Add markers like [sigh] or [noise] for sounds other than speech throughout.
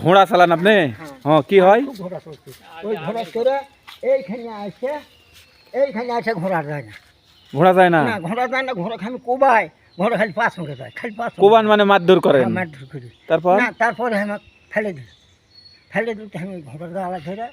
ঘোড়া চালান আপনি? হ্যাঁ কি হয়? ঘোড়া চলছে। ওই ঘোড়া করে এইখানে আসে এইখানে আসে ঘোড়া যায় না। ঘোড়া যায় না? ঘোড়া যায় না ঘোড়া খালি কোবায় ঘোড়া খালি পাঁচ সঙ্গে যায় খালি পাঁচ সঙ্গে কোবান মানে মারধর করেন। হ্যাঁ, মারধর করি। তারপর? না তারপরে আমি ফেলে দিই। ফেলে দিতে আমি ঘোড়ার গালা ধরে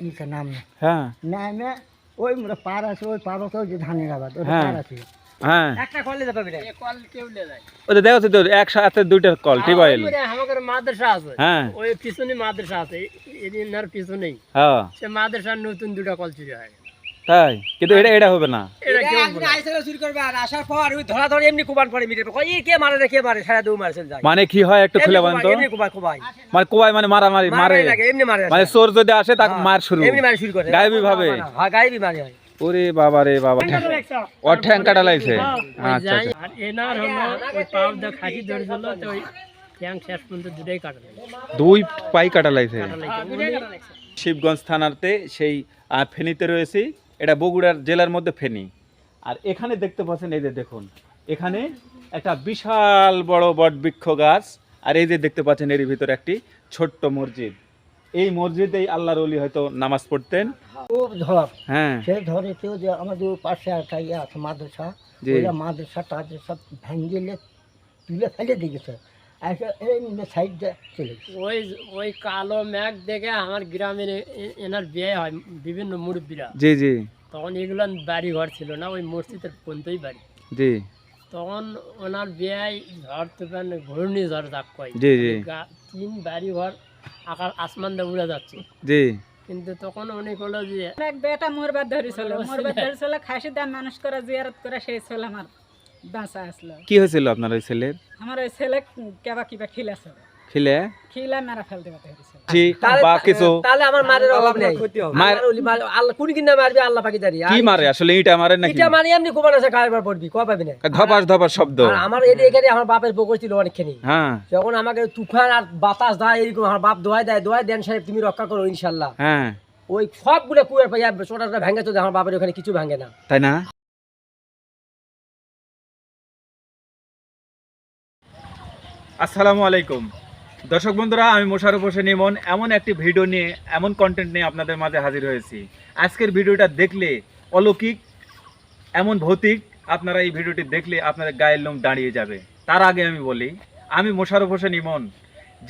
নিচে নাম। হ্যাঁ। নামে ওই পার আছে ওই পার ওই যে ধানের আবাদ ওই হ্যাঁ। পার আছে। হ্যাঁ। একটা কল দিতে পারবি কল কেউ লে যায়। ওই দেখো তো একসাথে দুইটা কল টিউবওয়েল আমাদের মাদ্রাসা আছে। হ্যাঁ। ওই পিছনে মাদ্রাসা আছে এদিনার পিছনেই। হ্যাঁ। সে মাদ্রাসার নতুন দুটো কল চুরি হয়। তাই? কিন্তু এটা এটা হবে না। এটা কেউ চুরি করবে আর আসার পর ওই ধরা ধরে এমনি কুবান পরে মিটে কই কে মারে রে কে মারে? সারা দৌ মারছে যায়। মানে কি হয় একটু খুলে বলেন তো? এমনি কুবাই কুবাই মানে কোবাই মানে মারামারি মারে। লাগে এমনি মারে মানে চোর যদি আসে তাকে মার শুরু। এমনি মারে শুরু করে। গায়েবী ভাবে। হ্যাঁ গায়েবী মারে হয়। ওরে বাবা রে বাবা। ও ঠ্যাং কাটা লাগছে আচ্ছা আচ্ছা। আর এনার হলো ওই পাও দা খাসি ধরেছিল তো ওই ট্যাং শেষ পর্যন্ত দুটাই কাটা দুই পাই কাটা লাগছে শিবগঞ্জ থানাতে সেই ফেনীতে রয়েছি। এটা বগুড়ার জেলার মধ্যে ফেনী। আর এখানে দেখতে পাচ্ছেন এই যে দেখুন এখানে একটা বিশাল বড় বটবৃক্ষ গাছ। আর এই যে দেখতে পাচ্ছেন এর ভিতরে একটি ছোট্ট মসজিদ। এই মসজিদেই আল্লাহর অলি হয়তো নামাজ পড়তেন। খুব ঝড়। হ্যাঁ। সেই ঝড়েতেও যে আমাদের পাশে একটা ইয়ে আছে মাদ্রাসা। মাদ্রাসা টাদ্রাসা ভেঙ্গিলে তুলে ফেলে দিয়েছে গেছে। ওই ওই কালো মেঘ দেখে আমার গ্রামের এনার বিয়ে হয় বিভিন্ন মুরব্বীরা। জি জি। তখন এগুলো বাড়ি ঘর ছিল না ওই মসজিদের পর্যন্তই বাড়ি। জি। তখন ওনার বিয়ে ঝড় তুফান ঘূর্ণি ঝড় যাক কয় জি, জি। তিন বাড়ি ঘর আকাশ আসমান দিয়ে উড়ে যাচ্ছে। জি। কিন্তু তখন অনেক হলো যে এক বেটা মরবার চলে। মরবার চলে খাসি দাম মানুষ করা জিয়ারত করা সেই ছেলে আমার বাঁচা আসলো। কি হয়েছিল আপনার ওই ছেলের? আমার ওই ছেলে কেবা কিবা খিলাছে। খিলে? খিলা মেরা ফেলতে পারতে জি বা কিছু। তাহলে আমার মারের অভাব নেই। মার- ওলি মার- আল্লাহ কোন কিনা মারবে আল্লাহ পাকি জানি। কি মারে? আসলে ইটা মারে নাকি? এটা মানে এমনি কোবান আছে খাইবার পড়বি কয় পাবি না? ধপাস ধপাস শব্দ। আর আমার এটি এখানে আমার বাপের বকর ছিল অনেকখানি। হ্যাঁ। যখন আমাকে তুফান আর বাতাস দেয় এরকম আমার বাপ দোয়াই দেয় দোয়াই দেন সাহেব তুমি রক্ষা করো ইনশাল্লাহ হ্যাঁ। ওই সবগুলো কুয়ার পাইয়া ছোটাটা ভেঙে তো আমার বাপের ওখানে কিছু ভাঙে না। তাই না? আসসালামু আলাইকুম। দর্শক বন্ধুরা, আমি মোশারফ হোসেন ইমন। এমন একটি ভিডিও নিয়ে, এমন কন্টেন্ট নিয়ে আপনাদের মাঝে হাজির হয়েছি। আজকের ভিডিওটা দেখলে অলৌকিক, এমন ভৌতিক, আপনারা এই ভিডিওটি দেখলে আপনাদের গায়ের লোম দাঁড়িয়ে যাবে। তার আগে আমি বলি, আমি মোশারফ হোসেন ইমন।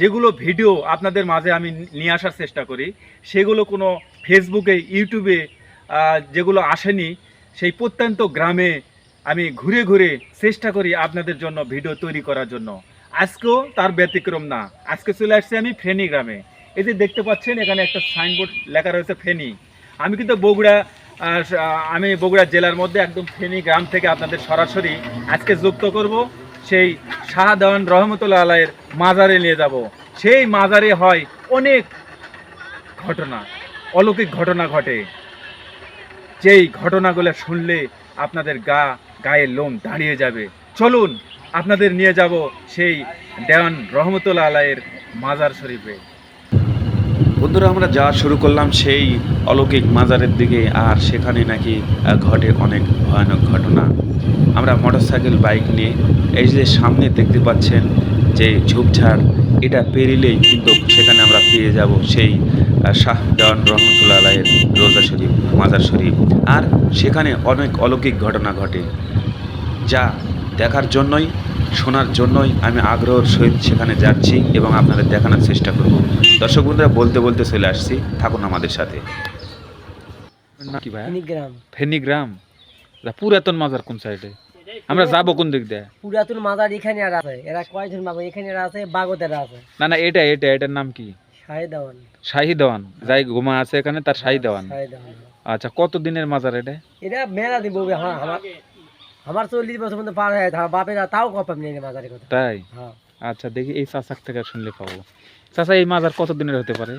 যেগুলো ভিডিও আপনাদের মাঝে আমি নিয়ে আসার চেষ্টা করি, সেগুলো কোনো ফেসবুকে ইউটিউবে যেগুলো আসেনি, সেই প্রত্যন্ত গ্রামে আমি ঘুরে ঘুরে চেষ্টা করি আপনাদের জন্য ভিডিও তৈরি করার জন্য। আজকেও তার ব্যতিক্রম না। আজকে চলে আসছি আমি ফেনী গ্রামে। এই যে দেখতে পাচ্ছেন, এখানে একটা সাইনবোর্ড লেখা রয়েছে ফেনী। আমি কিন্তু বগুড়া আমি বগুড়া জেলার মধ্যে একদম ফেনী গ্রাম থেকে আপনাদের সরাসরি আজকে যুক্ত করব। সেই শাহদান রহমতুল্লাহ আলাইয়ের মাজারে নিয়ে যাব। সেই মাজারে হয় অনেক ঘটনা, অলৌকিক ঘটনা ঘটে। যেই ঘটনাগুলো শুনলে আপনাদের গা, গায়ে লোম দাঁড়িয়ে যাবে। চলুন আপনাদের নিয়ে যাব সেই দেওয়ান রহমতুল্লাহ আলাইয়ের মাজার শরীফে। বন্ধুরা, আমরা যাওয়া শুরু করলাম সেই অলৌকিক মাজারের দিকে, আর সেখানে নাকি ঘটে অনেক ভয়ানক ঘটনা। আমরা মোটরসাইকেল, বাইক নিয়ে, এই যে সামনে দেখতে পাচ্ছেন যে ঝোপঝাড়, এটা পেরিলেই কিন্তু সেখানে আমরা পেয়ে যাব সেই শাহ দেওয়ান রহমতুল্লাহ আলাইয়ের রোজা শরীফ, মাজার শরীফ। আর সেখানে অনেক অলৌকিক ঘটনা ঘটে, যা দেখার জন্যই শোনার জন্যই আমি আগ্রহের সহিত সেখানে যাচ্ছি এবং আপনাদের দেখানোর চেষ্টা করব। দর্শক বন্ধুরা বলতে বলতে চলে আসছি। থাকুন আমাদের সাথে। কি ভাই? গ্রাম ফেনী গ্রাম পুরাতন মাজার কোন সাইডে আমরা যাব কোন দিক দিয়ে? পুরাতন মাজার এখানে আর আছে। এরা কয়জন বাবা? এখানে আর আছে বাগতের আছে। না না এটা এটা এটার নাম কি? শাহে দেওয়ান শাহী দেওয়ান যাই ঘুমা আছে এখানে তার শাহী দেওয়ান আচ্ছা কত দিনের মাজার এটা? এটা মেলা দিন বলবে হ্যাঁ আমার আমার চল্লিশ বছর মধ্যে পার হয়ে বাপেরা তাও কপাম নেই মাজারের কথা। তাই? হ্যাঁ। আচ্ছা দেখি এই চাচাক থেকে শুনলে পাবো। চাচা এই মাজার কত দিনের হতে পারে?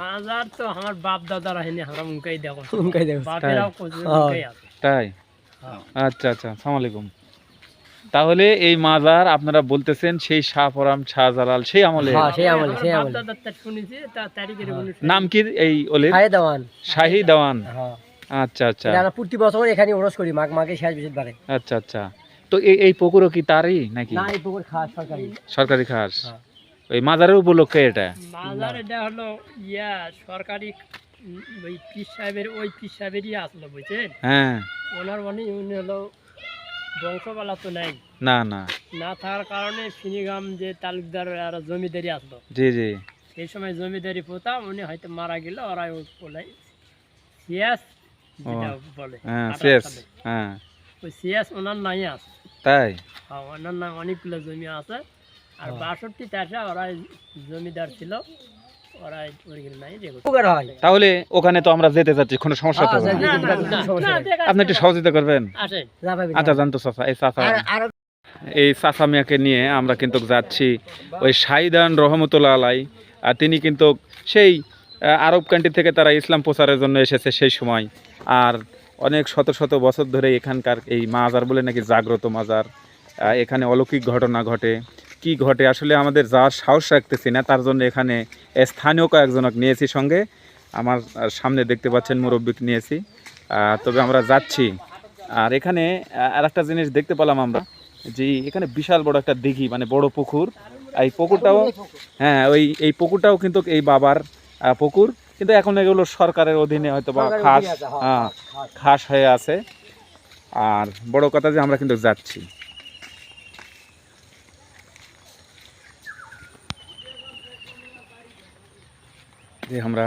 মাজার তো আমার বাপ দাদারা আমরা মুখেই দেখো। বাপেরাও হ্যাঁ। মুখেই আছে। তাই? হ্যাঁ। আচ্ছা আচ্ছা সালাম আলাইকুম। তাহলে এই মাজার আপনারা বলতেছেন সেই শাহপরাম শাহজালাল সেই আমলে? হ্যাঁ সেই আমলে সেই বাপ আমলে। দাদার তা শুনেছি তা তারিখের কোনো নাম কি এই ওলের? শাহে দেওয়ান। শাহী দেওয়ান। হ্যাঁ। আচ্ছা আচ্ছা। আমরা প্রতি বছর এখানে ওরস করি মাঘ মাঘে শেষ বিশেষ বারে আচ্ছা আচ্ছা। তো এই এই পুকুরও কি তারই নাকি? না এই পুকুর খাস সরকারি। সরকারি খাস? হ্যাঁ। ওই মাজারের উপলক্ষে এটা? মাজার এটা হলো ইয়া সরকারি ওই পীর সাহেবের ওই পীর সাহেবেরই আসলো বুঝছেন? হ্যাঁ। ওনার মানে উনি হলো বংশপালা তো নাই। না না। না থাকার কারণে ফিনিগাম যে তালুকদার আর জমিদারি আসলো। জি জি। সেই সময় জমিদারি পোতা উনি হয়তো মারা গেল ওরা ওই বলে সিয়াস হ্যাঁ শেষ হ্যাঁ। ওই সিয়াস ওনার নাই আছে তাই? হ্যাঁ, ওনার নাম অনেকগুলো জমি আছে। আর বাষট্টি চাষা ওরা জমিদার ছিল। ওরা ওইগুলো নাই রেকর্ড উপকার তাহলে ওখানে তো আমরা যেতে চাচ্ছি কোনো সমস্যা তো আপনি একটু সহযোগিতা করবেন? আচ্ছা জানতো চাচা এই চাচা। এই মিয়াকে নিয়ে আমরা কিন্তু যাচ্ছি ওই সাইদান রহমতুল্লাহ আলাই আর তিনি কিন্তু সেই আরব কান্ট্রি থেকে তারা ইসলাম প্রচারের জন্য এসেছে সেই সময়। আর অনেক শত শত বছর ধরে এখানকার এই মাজার বলে নাকি জাগ্রত মাজার এখানে অলৌকিক ঘটনা ঘটে। কি ঘটে? আসলে আমাদের যাওয়ার সাহস রাখতেছি না, তার জন্য এখানে স্থানীয় কয়েকজনক নিয়েছি সঙ্গে। আমার সামনে দেখতে পাচ্ছেন মুরব্বিক নিয়েছি। তবে আমরা যাচ্ছি। আর এখানে আর একটা জিনিস দেখতে পেলাম আমরা, যে এখানে বিশাল বড় একটা দিঘি মানে বড় পুকুর। এই পুকুরটাও হ্যাঁ ওই, এই পুকুরটাও কিন্তু এই বাবার পুকুর। কিন্তু এখন এগুলো সরকারের অধীনে হয়তো বা খাস হ্যাঁ, হ্যাঁ হ্যাঁ। খাস হয়ে আছে। আর বড় কথা যে আমরা কিন্তু যাচ্ছি। যে আমরা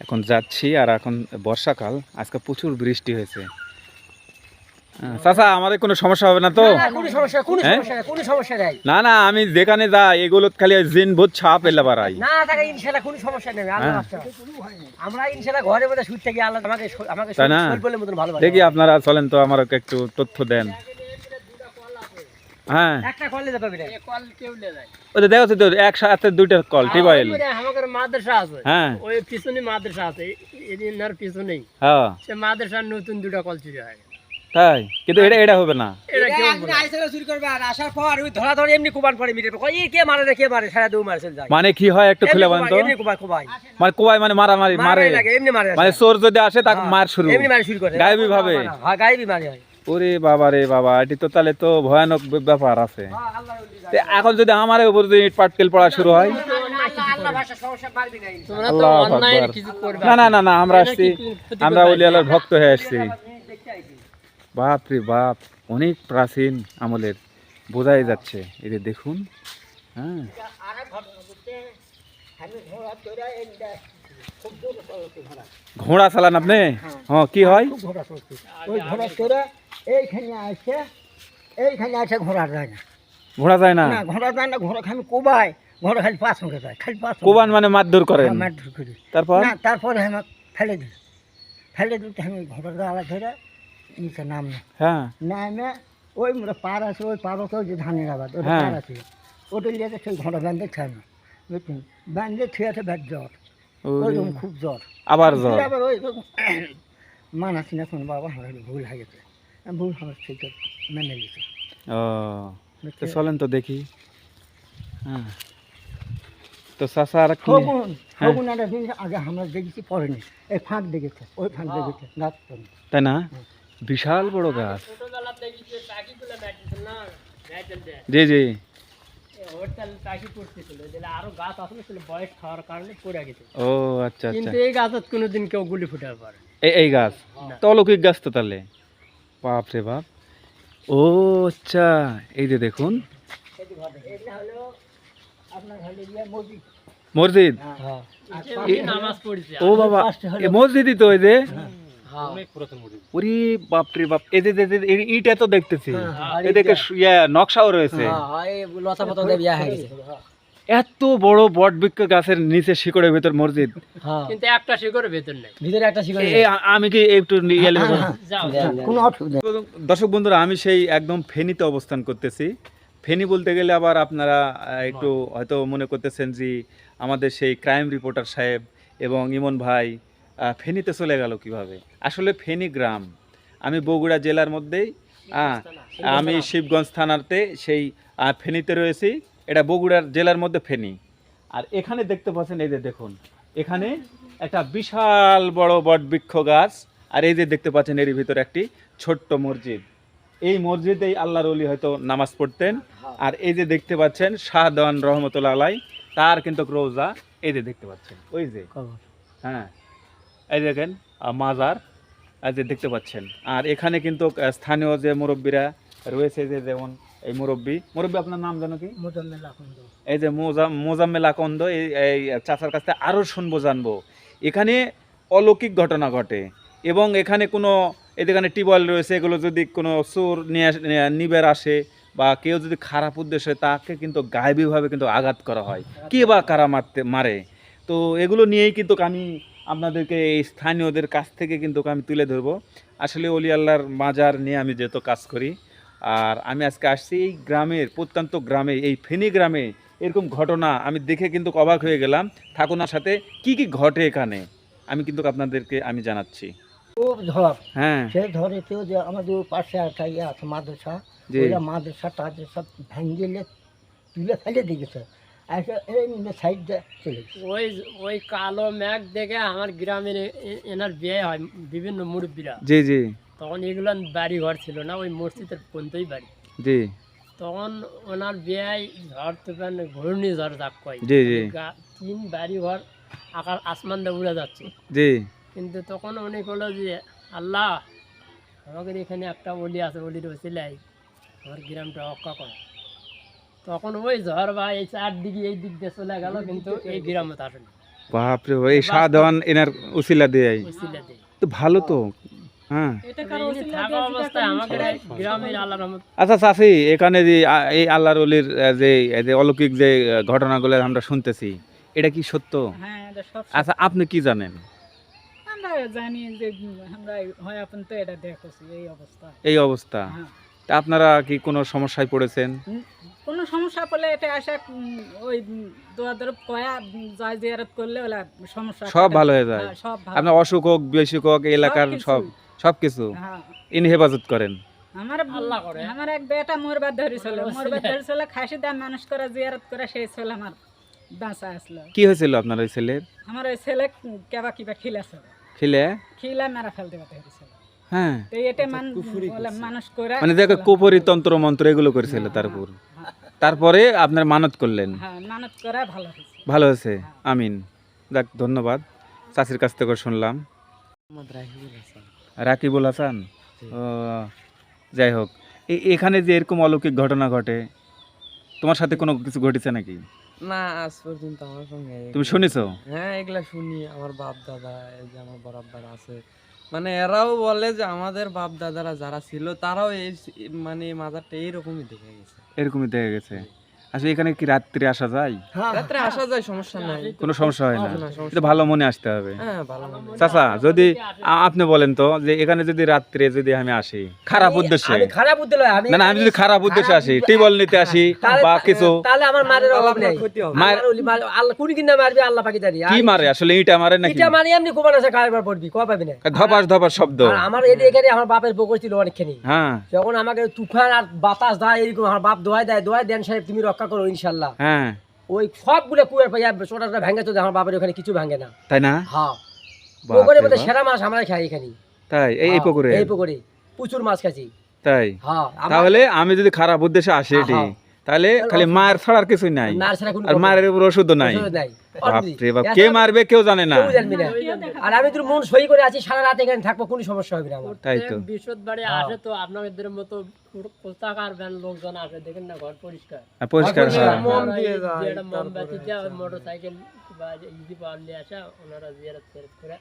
এখন যাচ্ছি আর এখন বর্ষাকাল আজকে প্রচুর বৃষ্টি হয়েছে। হ্যাঁ, চাচা আমাদের কোনো সমস্যা হবে না তো? না, কোনো সমস্যা কোনো হ্যাঁ? সমস্যা নাই কোনো সমস্যা নাই। না না আমি যেখানে যাই এগুলো খালি জিন ভূত ছাপ এলে বাড়াই। না থাকে ইনশাল্লাহ কোনো সমস্যা নেই আল্লাহ হ্যাঁ। রাস্তা। আমরা ইনশাল্লাহ ঘরের মধ্যে শুট থেকে আল্লাহ আমাকে আমাকে বলে মতন ভালো দেখি আপনারা চলেন তো আমার একটু তথ্য দেন। হ্যাঁ। একটা করলে যাবে না কল কেউ লে যায়। ওই দেখো তো একসাথে দুইটা কল টিউবওয়েল আমাদের মাদ্রাসা আছে। হ্যাঁ। ওই পিছনে মাদ্রাসা আছে এদিনার পিছনেই হ্যাঁ। সে মাদ্রাসার নতুন দুটো কল চুরি হয়। তাই? কিন্তু এটা এটা হবে না। মানে কি হয় একটু খুলে বলেন তো? কুবাই কুবাই মানে কোবাই মানে মারামারি মারে মারে। লাগে এমনি মারে মানে চোর যদি আসে তাকে হ্যাঁ, মার শুরু। এমনি মারে শুরু করে। গায়েবী ভাবে? হ্যাঁ হয়। ওরে বাবা রে বাবা এটি তো তাহলে তো ভয়ানক ব্যাপার আছে। হ্যাঁ এখন যদি আমার উপর যদি ইট পাটকেল পড়া শুরু হয়? না তোমরা তো আল্লাহু অন্যায়ের আকবার। কিছু করবে। না না না না আমরা আসছি। আমরা আল্লাহর ভক্ত হয়ে আসছি। বাপ রে বাপ অনেক প্রাচীন আমলের বোঝাই যাচ্ছে। যে দেখুন হ্যাঁ। ঘোড়া ঘোড়া ঘোড়া চালান আপনি? হ্যাঁ। কি হয়? ঘোড়া ঘোড়া চড়ে এইখানে আসে এইখানে আসে ঘোড়া যায় না। ঘোড়া যায় না? ঘোড়া যায় না ঘোড়া খালি কোবায় ঘোড়া খালি পাঁচ সঙ্গে যায় খালি পাঁচ কোবান মানে মারধর করেন। মারধর করি। তারপর? না তারপরে আমি ফেলে দিই। ফেলে দিতে আমি ঘোড়াটা আলাদা ধরে নাম না। হ্যাঁ। নামে ওই পার আছে ওই যে ধানের আবাদ ওটা হ্যাঁ। পার আছে। ওটা সেই ঘোড়া না। ব্যাট জ্বর। ওইরকম খুব জ্বর। আবার জ্বর। আবার ওই [coughs] মানাছি না এখন বাবা আমার ভুল হয়ে গেছে। ভুল আমার মেনে নিয়েছে। ও তো চলেন তো দেখি। হ্যাঁ। তো চাষা আর খগুন হ্যাঁ। খগুন আগে আমরা দেখেছি পড়েনি এই ফাঁক দেখেছে ওই ফাঁক দেখেছে। গাছ তাই না? বিশাল বড় গাছ। জি জি। হোটেল পাখি পড়তেছিল যেটা আরও গাছ আসলে ছিল বয়স খাওয়ার কারণে পড়ে গেছে। ও আচ্ছা আচ্ছা। এই গাছত কোনোদিন কেউ গুলি ফুটাতে পারে। এই এই গাছ? না। তো অলৌকিক গাছ তো তাহলে? বাপ রে বাপ। ও আচ্ছা এই যে দেখুন। মসজিদ। হ্যাঁ। পড়ছে। ও বাবা মসজিদই তো ওই যে। হ্যাঁ। ওরে বাপ রে বাপ। এই যে যে- যে- এই ইটা তো দেখতেছি। হ্যাঁ, এদিকে ইয়া নকশাও রয়েছে। লতা পাতা দিয়ে বিয়া হয়ে গেছে। এত বড় বট বৃক্ষ গাছের নিচে শিকড়ের ভেতর মসজিদ। হ্যাঁ। কিন্তু একটা শিকড়ের ভেতর নেই। ভিতরে একটা শিকড় এ- এ, আমি কি একটু নেই। দর্শক বন্ধুরা আমি সেই একদম ফেনীতে অবস্থান করতেছি। ফেনী বলতে গেলে আবার আপনারা একটু হয়তো মনে করতেছেন যে আমাদের সেই ক্রাইম রিপোর্টার সাহেব এবং ইমন ভাই ফেনীতে চলে গেল কীভাবে? আসলে ফেনী গ্রাম আমি বগুড়া জেলার মধ্যেই আমি শিবগঞ্জ থানাতে সেই ফেনীতে রয়েছি। এটা বগুড়ার জেলার মধ্যে ফেনী। আর এখানে দেখতে পাচ্ছেন এই যে দেখুন এখানে একটা বিশাল বড় বটবৃক্ষ গাছ। আর এই যে দেখতে পাচ্ছেন এর ভিতরে একটি ছোট্ট মসজিদ। এই মসজিদেই আল্লাহর অলি হয়তো নামাজ পড়তেন। আর এই যে দেখতে পাচ্ছেন শাহদান রহমতুল্লাহ আলাই তার কিন্তু রোজা। এই যে দেখতে পাচ্ছেন ওই যে। হ্যাঁ এই দেখেন মাজার এই যে দেখতে পাচ্ছেন। আর এখানে কিন্তু স্থানীয় যে মুরব্বীরা রয়েছে যে যেমন এই মুরব্বী মুরব্বী আপনার নাম জানো কি? এই যে মোজাম মোজাম্মেল আকন্দ এই চাচার কাছ থেকে আরও শুনব জানব। এখানে অলৌকিক ঘটনা ঘটে এবং এখানে কোনো এখানে টিউবওয়েল রয়েছে এগুলো যদি কোনো চোর আস- নিয়ে- নিবের আসে বা কেউ যদি খারাপ উদ্দেশ্যে তাকে কিন্তু গায়েবীভাবে কিন্তু আঘাত করা হয়। কে বা কারা মারতে মারে? তো এগুলো নিয়েই কিন্তু আমি আপনাদেরকে এই স্থানীয়দের কাছ থেকে কিন্তু আমি তুলে ধরবো। আসলে অলি আল্লাহর মাজার নিয়ে আমি যেহেতু কাজ করি আর আমি আজকে আসছি এই গ্রামের প্রত্যন্ত গ্রামে এই ফেনী গ্রামে এরকম ঘটনা আমি দেখে কিন্তু অবাক হয়ে গেলাম। ঠাকুনার সাথে কি কি ঘটে এখানে? আমি কিন্তু আপনাদেরকে আমি জানাচ্ছি। খুব ঝড়। হ্যাঁ। সে ঝড়েতেও যে আমাদের পাশে একটা ইয়ে আছে মাদ্রাসা। মাদ্রাসা টাদ্রাসা সব ভেঙ্গেলে তুলে ফেলে দিয়েছে। ওই ওই কালো মেঘ দেখে আমার গ্রামের এনার বিয়ে হয় বিভিন্ন মুরব্বীরা। জি জি। তখন এগুলো বাড়ি ঘর ছিল না ওই মসজিদের বাড়ি। জি। তখন ওনার বিয়ে ঝড় তুফান ঘূর্ণি ঝড় যাক কয়। জি, জি। তিন বাড়ি ঘর আকাশ আসমান দিয়ে উড়ে যাচ্ছে। জি। কিন্তু তখন উনি বলল যে আল্লাহ আমাদের এখানে একটা অলি আছে অলির ওসিলাই আমার গ্রামটা রক্ষা করে। তখন ওই ঝড় বা এই চারদিকে এই দিক দিয়ে চলে গেল কিন্তু এই আসেনি বাপরে এই সাধারণ এনার উসিলা দিয়ে তো ভালো তো। হ্যাঁ। আচ্ছা চাষি এখানে যে এই আল্লাহর অলির যে যে অলৌকিক যে ঘটনাগুলো আমরা শুনতেছি এটা কি সত্য? হ্যাঁ আচ্ছা আপনি কি জানেন? আমরা জানি যে আমরা হয় আপন তো এটা দেখছি এই অবস্থা। এই অবস্থা। হ্যাঁ। তা আপনারা কি কোনো সমস্যায় পড়েছেন? কোনো সমস্যা পড়লে এটা আসা ওই উম, দোয়া দরব কয়া জয় জিয়ারত করলে ওলা সমস্যা সব ভালো হয়ে যায়। হ্যাঁ, সব ভালো। আপনার অসুখ হোক বিসুখ হোক এলাকার সব সব কিছু হ্যাঁ। ইনি হেফাজত করেন। আমার আল্লাহ করে। আমার এক বেটা ধরেছিল আল্লাহ মোরবার ওসিলা। ধরেছিল খাসি দাম মানুষ করা জিয়ারত করা সেই ছেলে আমার বাঁচা আসলো। কি হয়েছিল আপনার ওই ছেলের? আমার ওই ছেলে কেবা কিবা খিলাছিল খিলে? খিলা মেরা ফেলতে পারতে হয়েছিল হ্যাঁ। তো এটা মানুষ করে। মানে দেখো কুপরি তন্ত্র মন্ত্র এগুলো করেছিল তার উপর তারপরে আপনার মানত করলেন। হ্যাঁ মানত করা ভালো হয়েছে। ভালো হয়েছে। আমিন। যাক ধন্যবাদ। চাষির কাছ থেকে শুনলাম। রাকিবুল হাসান? ও যাই হোক। এখানে যে এরকম অলৌকিক ঘটনা ঘটে তোমার সাথে কোনো কিছু ঘটেছে নাকি? না আজ পর্যন্ত আমার সঙ্গে তুমি শুনেছো? হ্যাঁ এগুলা শুনি। আমার বাপ দাদা এই যে আমার বড় আব্বারা আছে। মানে এরাও বলে যে আমাদের বাপ দাদারা যারা ছিল তারাও এই মানে মাজারটা এইরকমই দেখে গেছে। এরকমই দেখে গেছে। আসলে এখানে কি রাত্রে আসা যায়? হ্যাঁ। রাত্রে আসা যায় সমস্যা নাই। কোনো সমস্যা হয় না। এটা ভালো মনে আসতে হবে। হ্যাঁ ভালো মনে। চাচা যদি আপনি বলেন তো যে এখানে যদি রাত্রে যদি আমি আসি খারাপ উদ্দেশ্যে? খারাপ আমি না না আমি যদি খারাপ উদ্দেশ্যে আসি টিবল নিতে আসি বা কিছু তাহলে আমার মারের অভাব নেই। ক্ষতি হবে। মার- ওলি মার- আল্লাহ কোন কিনা মারবে আল্লাহ পাকি জানি। কি মারে? আসলে ইটা মারে নাকি? এটা মানে এমনি কোপান আছে কারবার পড়বি? কয় পাবি না? ধপাস ধপাস শব্দ। আর আমার এদিকে এখানে আমার বাপের পুকুর ছিল অনেকখানি। হ্যাঁ। যখন আমাকে তুফান আর বাতাস দেয় এরকম আমার বাপ দোয়াই দেয় দোয়াই দেন সাহেব তুমি রক্ষা করো ইনশাল্লাহ। হ্যাঁ। ওই সবগুলো কুয়ার পাইয়া ছোটটা ভেঙে তো আমার বাবার ওখানে কিছু ভাঙে না। তাই না? হ্যাঁ। পুকুরে মধ্যে সেরা মাছ আমরা খাই এখানে। তাই? এই এই হ্যাঁ, পুকুরে? এই পুকুরে। প্রচুর মাছ খাচ্ছি তাই? হ্যাঁ তাহলে আমি যদি খারাপ উদ্দেশ্যে আসি এটি হ্যাঁ। তাহলে খালি মার ছাড়ার কিছুই নাই। মার ছাড়া কোনো আর মারের উপর ওষুধও নাই। বাপরে বাপ কে মারবে কেউ জানে না। আর আমি তোর মন সই করে আছি সারা রাত এখানে থাকব কোনো সমস্যা হবে না আমার। তাই তো। বিশুদ্ধ বাড়ি হ্যাঁ। আসে তো আপনাদের মতো পোশাকার ভ্যান লোকজন আসে দেখেন না ঘর পরিষ্কার। পরিষ্কার হয়। দিয়ে যায়, যেটা তারপরে মোমবাতি দিয়ে হচ্ছে- মোটর বা ইজি পাওয়ার নিয়ে আসা ওনারা জিয়ারত ফেরত করে।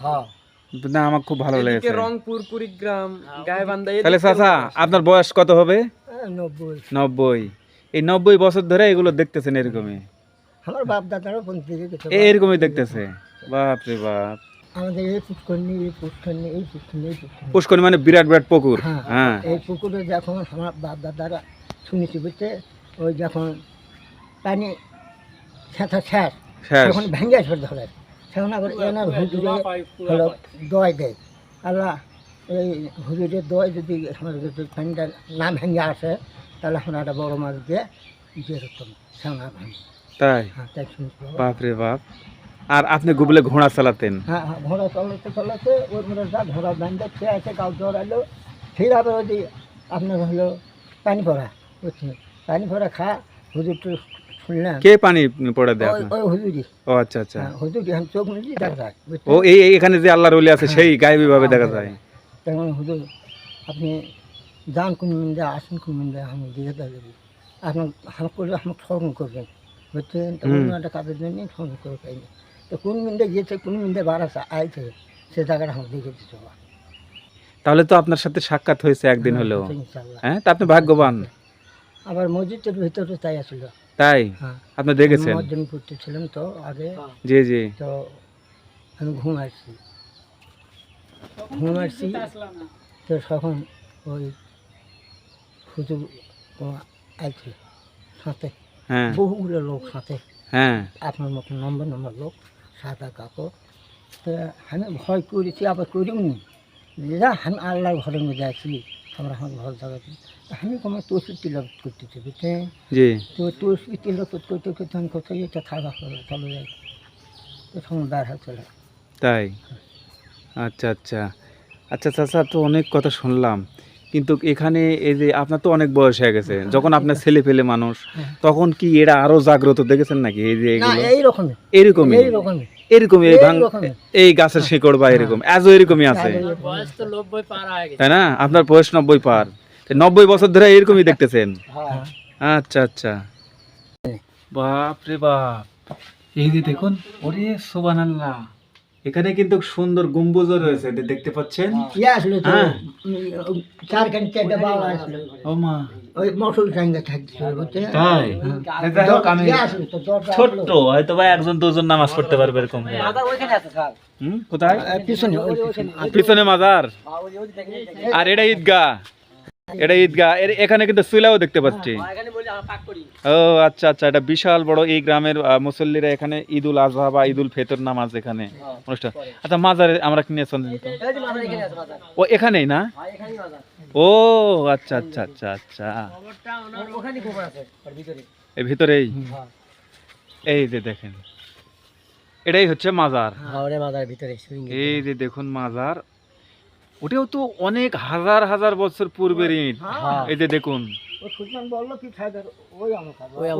হ্যাঁ। না আমার খুব ভালো এদিকে লেগেছে। রংপুর কুড়িগ্রাম হ্যাঁ, গাইবান্ধা তাহলে চাচা আপনার বয়স কত হবে? হ্যাঁ, নব্বই। নব্বই। এই নব্বই বছর ধরে এগুলো দেখতেছেন এরকমই? আমার বাপ? দাদারও এরকমই দেখতেছে। বাপ রে বাপ। আমাদের এই পুষ্করণী এই পুষ্করণী এই পুষ্করণী এই পুষ্করণী। পুষ্করণী মানে বিরাট বিরাট পুকুর। হ্যাঁ। হ্যাঁ। এই পুকুরে যখন আমার বাপ দাদারা শুনেছি বুঝতে ওই যখন পানি ছেঁচা শেষ শেষ তখন ভেঙে আসবে ধরে। তখন আবার এনার হুজুরে হলো দয় দেয়। আল্লাহ এই হুজুরের দয় যদি আমার যদি পানিটা না ভেঙে আসে তাহলে আমরা একটা বড় মাছ দিয়ে করতাম সেনা ভাঙে। তাই? হ্যাঁ তাই শুনছি বাপ রে বাপ। আর আপনি গুবলে ঘোড়া চালাতেন? হ্যাঁ হ্যাঁ ঘোড়া চলাতে চলাতে ওর মধ্যে যা ঘোড়া বান্ধে খেয়ে আছে কাউ জড়ালো। সেইভাবে ওই আপনার হলো পানি ভরা বুঝছেন? পানি ভরা খা হুজুর তো শুনলাম। কে পানি পড়ে দেয় ওই হুজুরি ও আচ্ছা আচ্ছা। হ্যাঁ, হুজুরি আমি চোখ মিলিয়ে দেখা যায় ও এই এই এখানে যে আল্লাহর ওলি আছে সেই গায়েবী ভাবে দেখা যায়। তেমন হুজুর আপনি যান কোন মিন্দে আসেন কোন মিন্দে আমি দিয়ে দেবেন আপনার হাম করলে আমাকে স্মরণ করবেন। বুঝছেন? তো হুম। অন্য একটা কাজের জন্য স্মরণ করে পাইনি তো কোন মিন্দে গিয়েছে কোন মিন্দে বাড়াছে আইছে সে জায়গাটা আমাকে দেখে দিতে তাহলে তো আপনার সাথে সাক্ষাৎ হয়েছে একদিন হলেও। ইনশাল্লাহ হ্যাঁ তা আপনি ভাগ্যবান। আবার মসজিদের ভিতরে তাই আসলো। তাই? হ্যাঁ। আপনি দেখেছেন? মসজিদ করতেছিলাম তো আগে। জি জি। তো আমি ঘুম আসছি। ঘুম আসছি। তো তখন ওই হুজুর আছে সাথে। হ্যাঁ। বহুগুলো লোক সাথে। হ্যাঁ। আপনার মতো নম্বর নম্বর লোক সাদা কাপড়। তো আমি ভয় করেছি আবার করিনি যা আমি আল্লাহর ঘরের মধ্যে আছি আমরা এখন ঘর জায়গাতে আমি কোনো তসি তিলক করতেছি বুঝছেন? জি। তো তসি তিলক করতে করতে আমি কোথায় এটা থাকা চলে যাই তো তখন বার হয়ে চলে। তাই? আচ্ছা আচ্ছা। আচ্ছা চাচা তো অনেক কথা শুনলাম। কিন্তু এখানে এই যে আপনার তো অনেক বয়স হয়ে গেছে যখন আপনার ছেলে পেলে মানুষ হ্যাঁ। তখন কি এরা আরও জাগ্রত দেখেছেন নাকি এই যে এইরকমই। এরকমই? এরকমই এই ভাঙ এই গাছের শিকড় বা এরকম আজও এরকমই আছে। আমার বয়স তো নব্বই পার হয়ে গেছে। তাই না? আপনার বয়স নব্বই পার। নব্বই বছর ধরে এরকমই দেখতেছেন? হ্যাঁ। আচ্ছা আচ্ছা। বাপ রে বাপ। এই যে দেখুন ওরে সোবান আল্লাহ এখানে কিন্তু সুন্দর গম্বুজও রয়েছে যে দেখতে পাচ্ছেন? ইয়ে আসলো তো হ্যাঁ। চারটা বাবা আসলো। ও মা। ওই থাকছিল তাই? ইয়ে আসলো তো দরজা ছোট্ট হয়তো বা একজন দুজন নামাজ পড়তে পারবে এরকম। হুম, কোথায়? পিছনে পিছনে। পিছনে মাজার? আর এটা ঈদগাহ। এটা ঈদগাহ। এখানে কিন্তু সুইলাও দেখতে পাচ্ছি। ও আচ্ছা আচ্ছা এটা বিশাল বড় এই গ্রামের মুসল্লিরা এখানে ঈদুল আজহা বা ঈদুল ফেতর নামাজ এখানে অনুষ্ঠান। আচ্ছা মাজারে আমরা কি নিয়ে ও এখানেই না? ও আচ্ছা আচ্ছা আচ্ছা আচ্ছা। এই ভিতরেই? এই যে দেখেন। এটাই হচ্ছে মাজার। এই যে দেখুন মাজার। ওটাও তো অনেক হাজার হাজার বছর পূর্বের ইট। হ্যাঁ। এই যে দেখুন।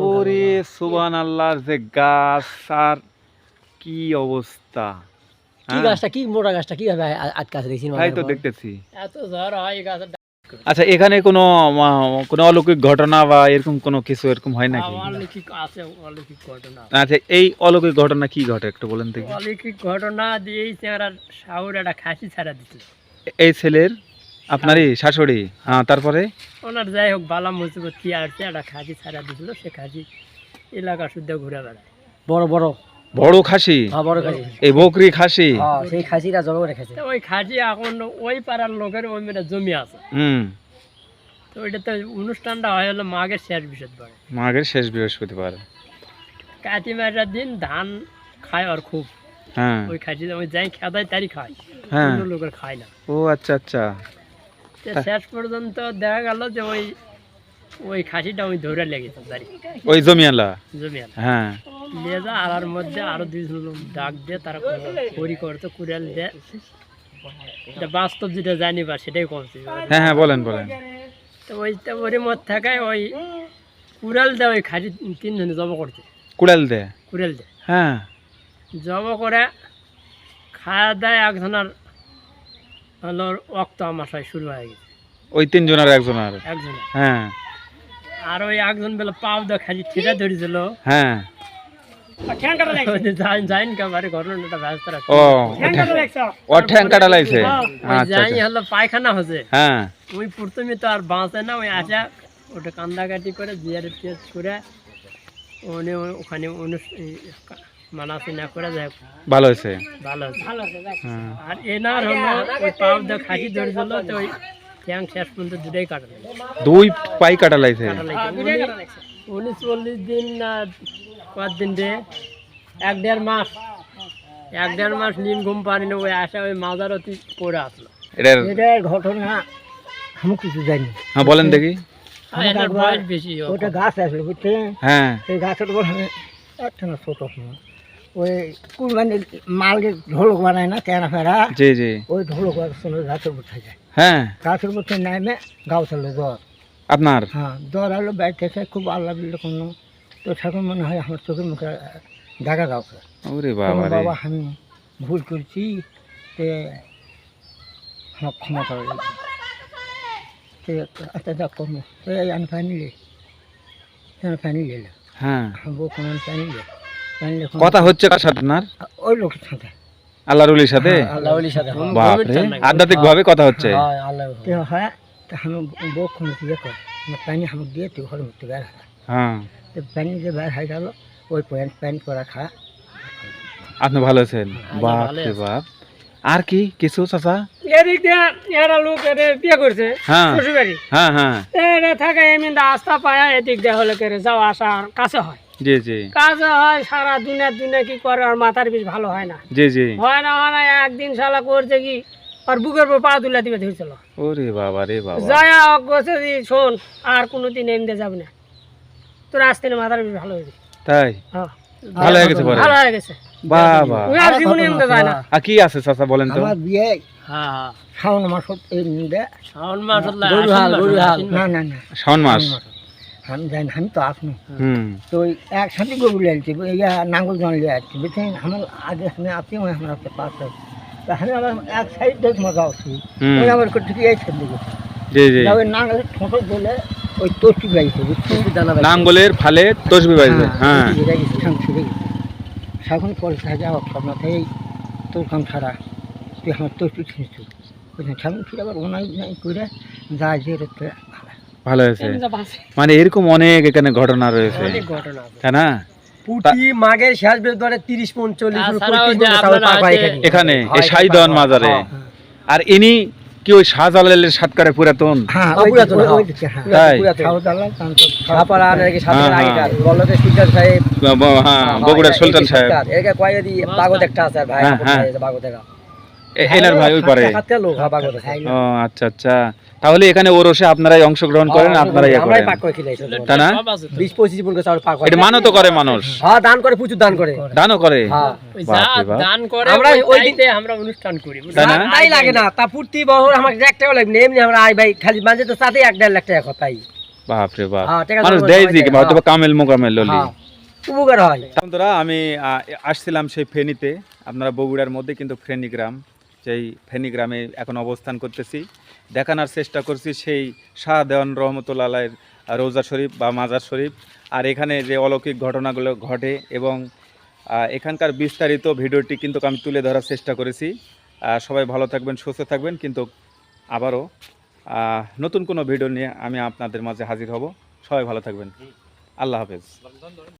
ওরে সুবান আল্লাহর যে গাছ আর কি অবস্থা। কি হ্যাঁ, গাছটা কি মোটা গাছটা কি ভাবে আছে দেখছি তাই তো দেখতেছি। এত ঝড় হয় এই আচ্ছা এখানে কোনো কোনো অলৌকিক ঘটনা বা এরকম কোনো কিছু এরকম হয় নাকি? অলৌকিক আছে অলৌকিক ঘটনা। আচ্ছা এই অলৌকিক ঘটনা কি ঘটে একটু বলেন দেখি। অলৌকিক ঘটনা দিয়েই শাহুর একটা খাসি ছাড়া দিছিল। এই ছেলের আপনারই শাশুড়ি। হ্যাঁ তারপরে? ওনার যাই হোক বালা মুসিবত কি আসছে একটা খাসি ছাড়া দিছিল সে খাসি এলাকা শুদ্ধ ঘুরে বেড়ায়। বড় বড়। বড় খাসি? হ্যাঁ এই বকরি খাসি? সেই খাসিটা জমা রেখেছে ওই খাসি এখন ওই পাড়ার লোকের ওই মেয়েটা জমি আছে। হুম। তো ওইটা তো অনুষ্ঠানটা হয় হলো মাঘের শেষ পরে মাঘের শেষ বৃহস্পতিবার। কাতি মাসের দিন ধান খায় আর খুব। হ্যাঁ। ওই খাসি ওই যাই খেদায় তারই খায় হ্যাঁ। অন্য লোকের খায় না। ও আচ্ছা আচ্ছা। শেষ পর্যন্ত দেখা গেল যে ওই ওই খাসিটা ওই ধরে লেগেছে দাঁড়ি ওই জমিয়ালা জমি আছে হ্যাঁ লেজা আড়ার মধ্যে আরও দুইজন লোক ডাক দিয়ে তারা করি করতো কুড়াল দিয়ে। বাস্তব যেটা জানি বা সেটাই করছে হ্যাঁ হ্যাঁ বলেন বলেন। তো ওই তো ওর থাকায় ওই কুড়াল দেয় ওই খাসি তিনজনে জব করছে। কুড়াল দে কুড়াল দেয়। হ্যাঁ। জব করে খাওয়া দেয় একজনের হলো রক্ত আমাশায় শুরু হয়ে গেছে। ওই তিনজনের একজনের? একজনের। হ্যাঁ। আর ওই একজন বেলা পাও দা খালি ঠিকা ধরেছিল। হ্যাঁ। আচ্ছা যাই আচ্ছা হলো পায়খানা হচ্ছে। হ্যাঁ। ওই প্রথমে তো আর বাঁচে না ওই আসা ওটা কান্দাকাটি করে জিয়ারের টিয়ার করে উনি ওখানে মানাসি না করে যাই হোক, ভালো হয়েছে। ভালো আছে আর এনার হলো ওই পাও দা খাসি ধরেছিল তো ওই ট্যাং শেষ পর্যন্ত দুটাই কাটে দুই পাই কাটা লাগছে। উনিশ চল্লিশ দিন না কয়েকদিন রে এক দেড় মাস এক দেড় মাস নিম ঘুম পানি না আসা ওই মাজারতি পড়ে আসলো। এটার এটার ঘটনা আমি কিছু জানি হ্যাঁ বলেন দেখি। ওটা গাছ আসলো বুঝছেন? হ্যাঁ। সেই গাছের উপর একটা ছোটো সময় ওই কুরবানি মাল যে ঢোলক বানায় না কেনা ফেরা জি জি। ওই ঢোলক সময় গাছের উপর থাকে হ্যাঁ। গাছের উপর থেকে নামে গাও চলে জ্বর আপনার? হ্যাঁ জ্বর আলো বাইর থেকে খুব আল্লাহ বিল্লা কোনো তো ঠাকুর মনে হয় আমার চোখের মুখে দেখা কাউকে ওরে তখন বাবা রে বাবা আমি ভুল করছি তে আমার ক্ষমা করে দিন তে আচ্ছা যা করব তো এই আমি পানি নিলে আমি পানি নিলে হ্যাঁ। বউ কোনো পানি নিলে পানি নিলে কথা হচ্ছে কার সাথে আপনার? ওই লোকের সাথে। আল্লাহ রুলির সাথে? ওলির সাথে। বাপরে আধ্যাত্মিক ভাবে কথা হচ্ছে। হয় বের হয়। হ্যাঁ। তো পানি যে বের হয়ে গেল ওই প্যান্ট প্যান্ট করা খা। আপনি ভালো আছেন? বাপ রে বাপ। আর কি কিছু চাচা? এদিক দিয়ে এরা লোক বিয়ে করছে হ্যাঁ। শ্বশুরবাড়ি। হ্যাঁ হ্যাঁ। এরা থাকে এমনি পায় এদিক দিয়ে হলে করে যাওয়া আসা আর কাছে হয়। জি জি। কাছে হয় সারা দুনিয়া দুনিয়া কি করে আর মাথার বেশ ভালো হয় না। জি জি। হয় না হয় না একদিন শালা করছে কি আর বুকের উপর পা তুলে দিবে ধরছিল ওরে বাবা রে বাবা। জয়া গেছে শোন আর কোনোদিন এমনি যাবে না। তোর আসতে না মাথার বেশ ভালো হয়েছে তাই? হ্যাঁ। ভালো হয়ে গেছে ভালো হয়ে গেছে। বাবা। ওই আর জীবনে এমনি যায় না। আর কি আছে চাচা বলেন তো? আমার বিয়ে হ্যাঁ হ্যাঁ। শ্রাবণ মাস হলো গরু হাল, মাস, না না না। শ্রাবণ মাস? আমি জানি আমি তো আসনি তো ওই একসাথে গরু লিয়েছি ইয়া নাঙ্গল জন লিয়ে আসছি বুঝছেন? আমার আগে আমি আপনি আমার হাতে পাশ হয় তা আমি আবার এক সাইড দেখ মজা আসছি। ওই আবার করতে এই সাইড দিকে ওই নাঙ্গলের ঠোঁটো দিলে ওই তোষ্টি গাইছে বুঝছেন? নাঙ্গলের ফালে তসবি বাজবে হ্যাঁ সাখন পরে থাকে আমার স্বপ্ন এই তোর কাম ছাড়া। তুই আমার তোষ্টি ছিঁড়ছিস বুঝছেন? সাখন ফিরে আবার ওনাই করে যা যে রেখে ভালো হয়েছে। মানে এরকম অনেক এখানে ঘটনা রয়েছে। অনেক ঘটনা আছে। তাই না? পুটি শেষ তিরিশ পঞ্চল্লিশ এখানে। এই মাজারে। আর ইনি কি ওই শাহজালালের সাতকারে পুরাতন? সুলতান সাহেব। হ্যাঁ বগুড়ার সুলতান সাহেব। এদিকে কয়েক দি বাগত একটা আছে ভাই হ্যাঁ, হ্যাঁ। এনার ভাই ওই পারে। হ্যাঁ আচ্ছা আচ্ছা। তাহলে এখানে ওরসে আপনারাই অংশগ্রহণ করেন আপনারাই ইয়ে আমরাই পাক করে না? সব আছে তো। বিশ পঁচিশ করে চাউল পাক হয় এটা মানত করে মানুষ। হ্যাঁ দান করে প্রচুর দান করে। দানও করে। হ্যাঁ। যা দান করে আমরা ওই আমরা অনুষ্ঠান করি তাই না? তাই লাগে না। তা প্রতি বছর আমাকে লাগবে। এমনি আমরা আই ভাই খালি মাঝে তো তাতেই এক দেড় লাখ টাকা খতাই বাপ রে বাপ। হ্যাঁ, মানুষ দেয় জমা হয়তো হ্যাঁ। কামেল মোকামেল ললি। হ্যাঁ উপকার হয়। বন্ধুরা আমি আসছিলাম সেই ফেনীতে। আপনারা বগুড়ার মধ্যে কিন্তু ফেনী গ্রাম সেই ফেনী গ্রামে এখন অবস্থান করতেছি। দেখানোর চেষ্টা করছি সেই শাহ দেওয়ান রহমতুল্লাহ আলাইয়ের রোজা শরীফ বা মাজার শরীফ। আর এখানে যে অলৌকিক ঘটনাগুলো ঘটে এবং এখানকার বিস্তারিত ভিডিওটি কিন্তু আমি তুলে ধরার চেষ্টা করেছি। সবাই ভালো থাকবেন সুস্থ থাকবেন কিন্তু আবারও নতুন কোনো ভিডিও নিয়ে আমি আপনাদের মাঝে হাজির হব। সবাই ভালো থাকবেন। আল্লাহ হাফেজ।